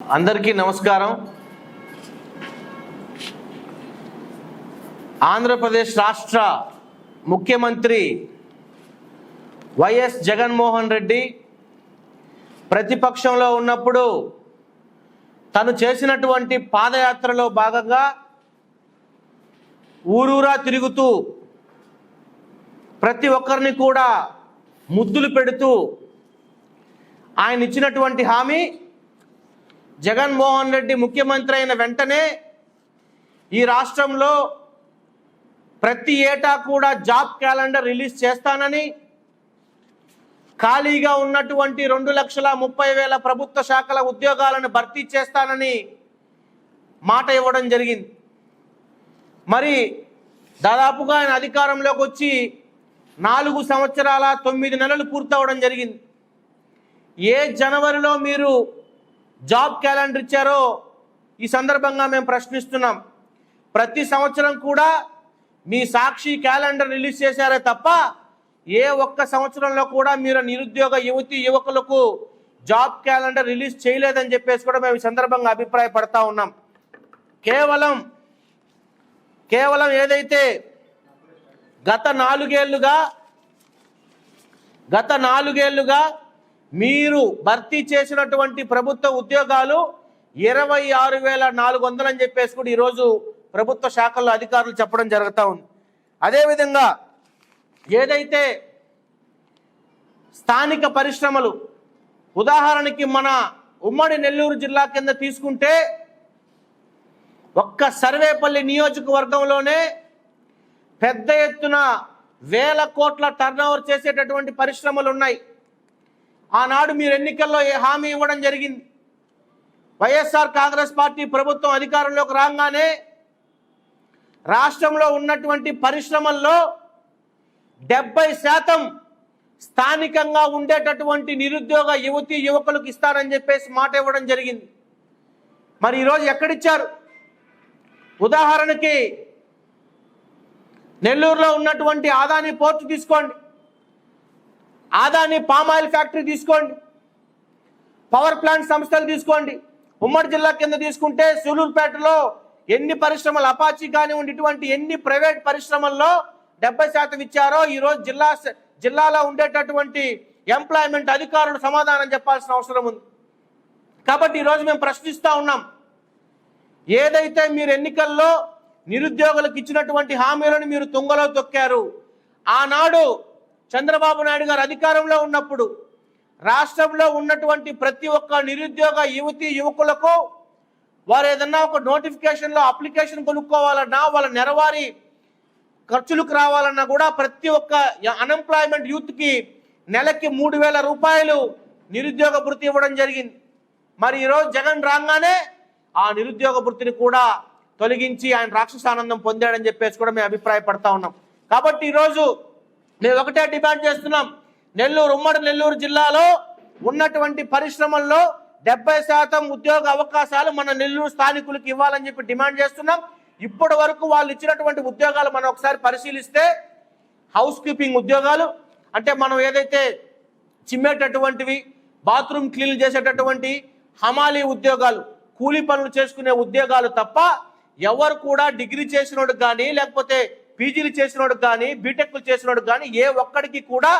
అందరికీ నమస్కారం. ఆంధ్రప్రదేశ్ రాష్ట్ర ముఖ్యమంత్రి వైఎస్ జగన్మోహన్ రెడ్డి ప్రతిపక్షంలో ఉన్నప్పుడు తను చేసినటువంటి పాదయాత్రలో భాగంగా ఊరూరా తిరుగుతూ ప్రతి ఒక్కరిని కూడా ముద్దులు పెడుతూ ఆయన ఇచ్చినటువంటి హామీ జగన్మోహన్ రెడ్డి ముఖ్యమంత్రి అయిన వెంటనే ఈ రాష్ట్రంలో ప్రతి ఏటా కూడా జాబ్ క్యాలెండర్ రిలీజ్ చేస్తానని ఖాళీగా ఉన్నటువంటి రెండు లక్షల ముప్పై వేల ప్రభుత్వ శాఖల ఉద్యోగాలను భర్తీ చేస్తానని మాట ఇవ్వడం జరిగింది. మరి దాదాపుగా ఆయన అధికారంలోకి వచ్చి నాలుగు సంవత్సరాల తొమ్మిది నెలలు పూర్తవడం జరిగింది. ఏ జనవరిలో మీరు జాబ్ క్యాలెండర్ ఇచ్చారో ఈ సందర్భంగా మేము ప్రశ్నిస్తున్నాం. ప్రతి సంవత్సరం కూడా మీ సాక్షి క్యాలెండర్ రిలీజ్ చేశారే తప్ప ఏ ఒక్క సంవత్సరంలో కూడా మీరు నిరుద్యోగ యువతి యువకులకు జాబ్ క్యాలెండర్ రిలీజ్ చేయలేదని చెప్పేసి కూడా మేము ఈ సందర్భంగా అభిప్రాయపడతా ఉన్నాం. కేవలం కేవలం ఏదైతే గత నాలుగేళ్ళుగా గత నాలుగేళ్ళుగా మీరు భర్తీ చేసినటువంటి ప్రభుత్వ ఉద్యోగాలు ఇరవై ఆరు వేల నాలుగు వందలు అని చెప్పేసి కూడా ఈరోజు ప్రభుత్వ శాఖల్లో అధికారులు చెప్పడం జరుగుతూ ఉంది. అదేవిధంగా ఏదైతే స్థానిక పరిశ్రమలు ఉదాహరణకి మన ఉమ్మడి నెల్లూరు జిల్లా కింద తీసుకుంటే ఒక్క సర్వేపల్లి నియోజకవర్గంలోనే పెద్ద ఎత్తున వేల కోట్ల టర్నోవర్ చేసేటటువంటి పరిశ్రమలు ఉన్నాయి. ఆనాడు మీరు ఎన్నికల్లో ఏ హామీ ఇవ్వడం జరిగింది? వైఎస్ఆర్ కాంగ్రెస్ పార్టీ ప్రభుత్వం అధికారంలోకి రాగానే రాష్ట్రంలో ఉన్నటువంటి పరిశ్రమల్లో డెబ్బై శాతం స్థానికంగా ఉండేటటువంటి నిరుద్యోగ యువతి యువకులకు ఇస్తారని చెప్పేసి మాట ఇవ్వడం జరిగింది. మరి ఈరోజు ఎక్కడిచ్చారు? ఉదాహరణకి నెల్లూరులో ఉన్నటువంటి ఆదాని పోర్టు తీసుకోండి. ఆదాని పామాయిల్ ఫ్యాక్టరీ తీసుకోండి. పవర్ ప్లాంట్ సంస్థలు తీసుకోండి. ఉమ్మడి జిల్లా కింద తీసుకుంటే సూలూరుపేటలో ఎన్ని పరిశ్రమలు అపాచి కానివ్వండి ఇటువంటి ఎన్ని ప్రైవేట్ పరిశ్రమల్లో డెబ్బై శాతం ఇచ్చారో ఈరోజు జిల్లా జిల్లాలో ఉండేటటువంటి ఎంప్లాయ్మెంట్ అధికారులు సమాధానం చెప్పాల్సిన అవసరం ఉంది. కాబట్టి ఈరోజు మేము ప్రశ్నిస్తూ ఉన్నాం. ఏదైతే మీరు ఎన్నికల్లో నిరుద్యోగులకు ఇచ్చినటువంటి హామీలను మీరు తుంగలో తొక్కారు ఆనాడు చంద్రబాబు నాయుడు గారు అధికారంలో ఉన్నప్పుడు రాష్ట్రంలో ఉన్నటువంటి ప్రతి ఒక్క నిరుద్యోగ యువతి యువకులకు వారు ఏదన్నా ఒక నోటిఫికేషన్లో అప్లికేషన్ కొనుక్కోవాలన్నా వాళ్ళ నెరవారి ఖర్చులకు రావాలన్నా కూడా ప్రతి ఒక్క అన్ఎంప్లాయ్మెంట్ యూత్కి నెలకి మూడు వేల రూపాయలు నిరుద్యోగ భృతి ఇవ్వడం జరిగింది. మరి ఈరోజు జగన్ రాగానే ఆ నిరుద్యోగ భృతిని కూడా తొలగించి ఆయన రాక్షసానందం పొందాడని చెప్పేసి కూడా మేము అభిప్రాయపడతా ఉన్నాం. కాబట్టి ఈరోజు మేము ఒకటే డిమాండ్ చేస్తున్నాం. నెల్లూరు ఉమ్మడి నెల్లూరు జిల్లాలో ఉన్నటువంటి పరిశ్రమల్లో డెబ్బై శాతం ఉద్యోగ అవకాశాలు మన నెల్లూరు స్థానికులకు ఇవ్వాలని చెప్పి డిమాండ్ చేస్తున్నాం. ఇప్పటి వరకు వాళ్ళు ఇచ్చినటువంటి ఉద్యోగాలు మనం ఒకసారి పరిశీలిస్తే హౌస్ కీపింగ్ ఉద్యోగాలు అంటే మనం ఏదైతే చిమ్మేటటువంటివి బాత్రూమ్ క్లీన్ చేసేటటువంటి హమాలీ ఉద్యోగాలు కూలీ పనులు చేసుకునే ఉద్యోగాలు తప్ప ఎవరు కూడా డిగ్రీ చేసినోడు కానీ లేకపోతే పీజీలు చేసినోడు కానీ బీటెక్లు చేసినోడు కానీ ఏ ఒక్కడికి కూడా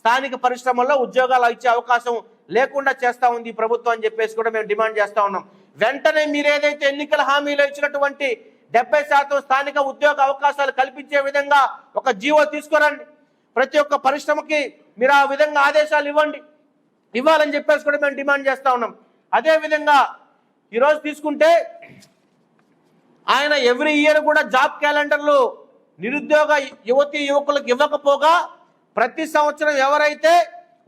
స్థానిక పరిశ్రమల్లో ఉద్యోగాలు ఇచ్చే అవకాశం లేకుండా చేస్తా ఉంది ఈ ప్రభుత్వం అని చెప్పేసి కూడా మేము డిమాండ్ చేస్తా ఉన్నాం. వెంటనే మీరు ఏదైతే ఎన్నికల హామీలో ఇచ్చినటువంటి డెబ్బై శాతం స్థానిక ఉద్యోగ అవకాశాలు కల్పించే విధంగా ఒక జీవో తీసుకురండి. ప్రతి ఒక్క పరిశ్రమకి మీరు ఆ విధంగా ఆదేశాలు ఇవ్వండి. ఇవ్వాలని చెప్పేసి కూడా మేము డిమాండ్ చేస్తా ఉన్నాం. అదే విధంగా ఈరోజు తీసుకుంటే ఆయన ఎవ్రీ ఇయర్ కూడా జాబ్ క్యాలెండర్లు నిరుద్యోగ యువతి యువకులకు ఇవ్వకపోగా ప్రతి సంవత్సరం ఎవరైతే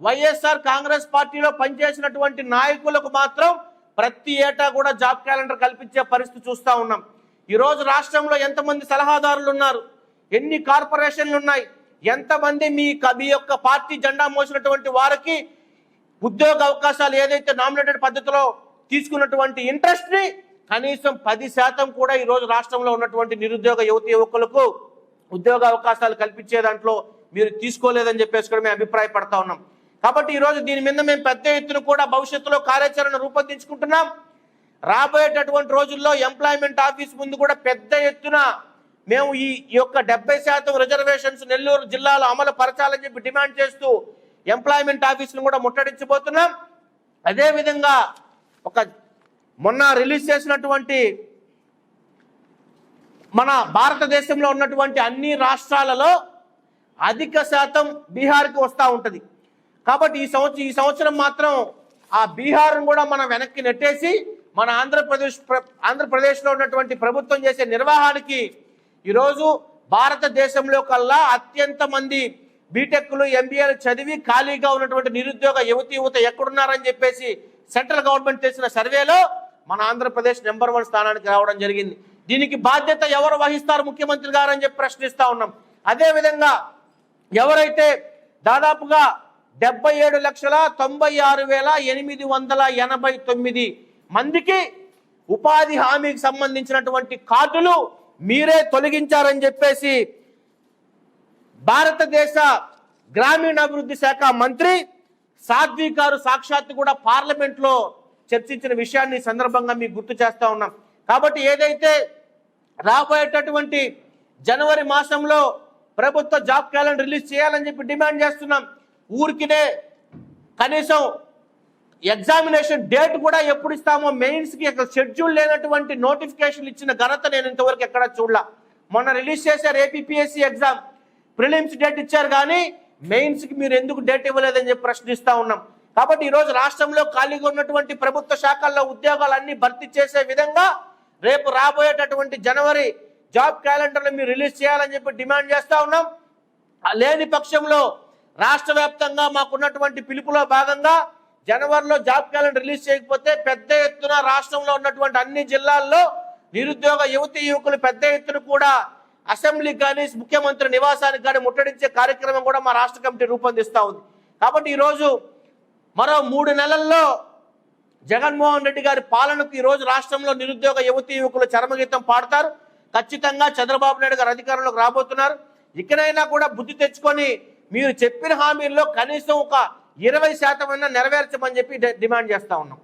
వైఎస్ఆర్ కాంగ్రెస్ పార్టీలో పనిచేసినటువంటి నాయకులకు మాత్రం ప్రతి ఏటా కూడా జాబ్ క్యాలెండర్ కల్పించే పరిస్థితి చూస్తా ఉన్నాం. ఈరోజు రాష్ట్రంలో ఎంతమంది సలహాదారులు ఉన్నారు? ఎన్ని కార్పొరేషన్లు ఉన్నాయి? ఎంతమంది మీ మీ యొక్క పార్టీ జెండా మోసినటువంటి వారికి ఉద్యోగ అవకాశాలు ఏదైతే నామినేటెడ్ పద్ధతిలో తీసుకున్నటువంటి ఇంట్రెస్ట్ని కనీసం పది శాతం కూడా ఈరోజు రాష్ట్రంలో ఉన్నటువంటి నిరుద్యోగ యువతి యువకులకు ఉద్యోగ అవకాశాలు కల్పించే దాంట్లో మీరు తీసుకోలేదని చెప్పేసి కూడా మేము అభిప్రాయపడతా ఉన్నాం. కాబట్టి ఈ రోజు దీని మీద మేము పెద్ద ఎత్తున కూడా భవిష్యత్తులో కార్యాచరణ రూపొందించుకుంటున్నాం. రాబోయేటటువంటి రోజుల్లో ఎంప్లాయ్మెంట్ ఆఫీస్ ముందు కూడా పెద్ద ఎత్తున మేము ఈ యొక్క డెబ్బై శాతం రిజర్వేషన్స్ నెల్లూరు జిల్లాలో అమలు పరచాలని చెప్పి డిమాండ్ చేస్తూ ఎంప్లాయ్మెంట్ ఆఫీసును కూడా ముట్టడించబోతున్నాం. అదేవిధంగా ఒక మొన్న రిలీజ్ చేసినటువంటి మన భారతదేశంలో ఉన్నటువంటి అన్ని రాష్ట్రాలలో అధిక శాతం బీహార్కి వస్తూ ఉంటుంది. కాబట్టి ఈ సంవత్సరం ఈ సంవత్సరం మాత్రం ఆ బీహార్ను కూడా మనం వెనక్కి నెట్టేసి మన ఆంధ్రప్రదేశ్ ఆంధ్రప్రదేశ్లో ఉన్నటువంటి ప్రభుత్వం చేసే నిర్వహణకి ఈరోజు భారతదేశంలో కల్లా అత్యంత మంది బీటెక్లు ఎంబీఏలు చదివి ఖాళీగా ఉన్నటువంటి నిరుద్యోగ యువతి యువత ఎక్కడున్నారని చెప్పేసి సెంట్రల్ గవర్నమెంట్ చేసిన సర్వేలో మన ఆంధ్రప్రదేశ్ నెంబర్ వన్ స్థానానికి రావడం జరిగింది. దీనికి బాధ్యత ఎవరు వహిస్తారు? ముఖ్యమంత్రి గారు అని చెప్పి ప్రశ్నిస్తా ఉన్నాం. అదే విధంగా ఎవరైతే దాదాపుగా డెబ్బై ఏడు లక్షల తొంభై ఆరు వేల ఎనిమిది వందల ఎనభై తొమ్మిది మందికి ఉపాధి హామీకి సంబంధించినటువంటి కార్డులు మీరే తొలగించారని చెప్పేసి భారతదేశ గ్రామీణాభివృద్ధి శాఖ మంత్రి సాధ్వి గారు సాక్షాత్తు కూడా పార్లమెంట్లో చర్చించిన విషయాన్ని సందర్భంగా మీకు గుర్తు చేస్తా ఉన్నాం. కాబట్టి ఏదైతే రాబోయేటటువంటి జనవరి మాసంలో ప్రభుత్వ జాబ్ క్యాలెండర్ రిలీజ్ చేయాలని చెప్పి డిమాండ్ చేస్తున్నాం. ఊరికినే కనీసం ఎగ్జామినేషన్ డేట్ కూడా ఎప్పుడు ఇస్తామో మెయిన్స్కి షెడ్యూల్ లేనటువంటి నోటిఫికేషన్ ఇచ్చిన ఘనత నేను ఇంతవరకు ఎక్కడ చూడలా. మొన్న రిలీజ్ చేశారు ఏపీఎస్సి ఎగ్జామ్ ప్రిలిమ్స్ డేట్ ఇచ్చారు కానీ మెయిన్స్కి మీరు ఎందుకు డేట్ ఇవ్వలేదని చెప్పి ప్రశ్నిస్తూ ఉన్నాం. కాబట్టి ఈరోజు రాష్ట్రంలో ఖాళీగా ఉన్నటువంటి ప్రభుత్వ శాఖల్లో ఉద్యోగాలన్నీ భర్తీ చేసే విధంగా రేపు రాబోయేటటువంటి జనవరి జాబ్ క్యాలెండర్ను మీరు రిలీజ్ చేయాలని చెప్పి డిమాండ్ చేస్తూ ఉన్నాం. లేని పక్షంలో రాష్ట్ర వ్యాప్తంగా మాకున్నటువంటి పిలుపులో భాగంగా జనవరిలో జాబ్ క్యాలెండర్ రిలీజ్ చేయకపోతే పెద్ద ఎత్తున రాష్ట్రంలో ఉన్నటువంటి అన్ని జిల్లాల్లో నిరుద్యోగ యువతి యువకులు పెద్ద ఎత్తున కూడా అసెంబ్లీకి కానీ ముఖ్యమంత్రి నివాసానికి కానీ ముట్టడించే కార్యక్రమం కూడా మా రాష్ట్ర కమిటీ రూపొందిస్తూ ఉంది. కాబట్టి ఈరోజు మరో మూడు నెలల్లో జగన్మోహన్ రెడ్డి గారి పాలనకు ఈ రోజు రాష్ట్రంలో నిరుద్యోగ యువతి యువకులు చరమగీతం పాడతారు. ఖచ్చితంగా చంద్రబాబు నాయుడు గారు అధికారంలోకి రాబోతున్నారు. ఇకనైనా కూడా బుద్ధి తెచ్చుకొని మీరు చెప్పిన హామీల్లో కనీసం ఒక ఇరవై శాతం అయినా నెరవేర్చమని చెప్పి డిమాండ్ చేస్తా ఉన్నాం.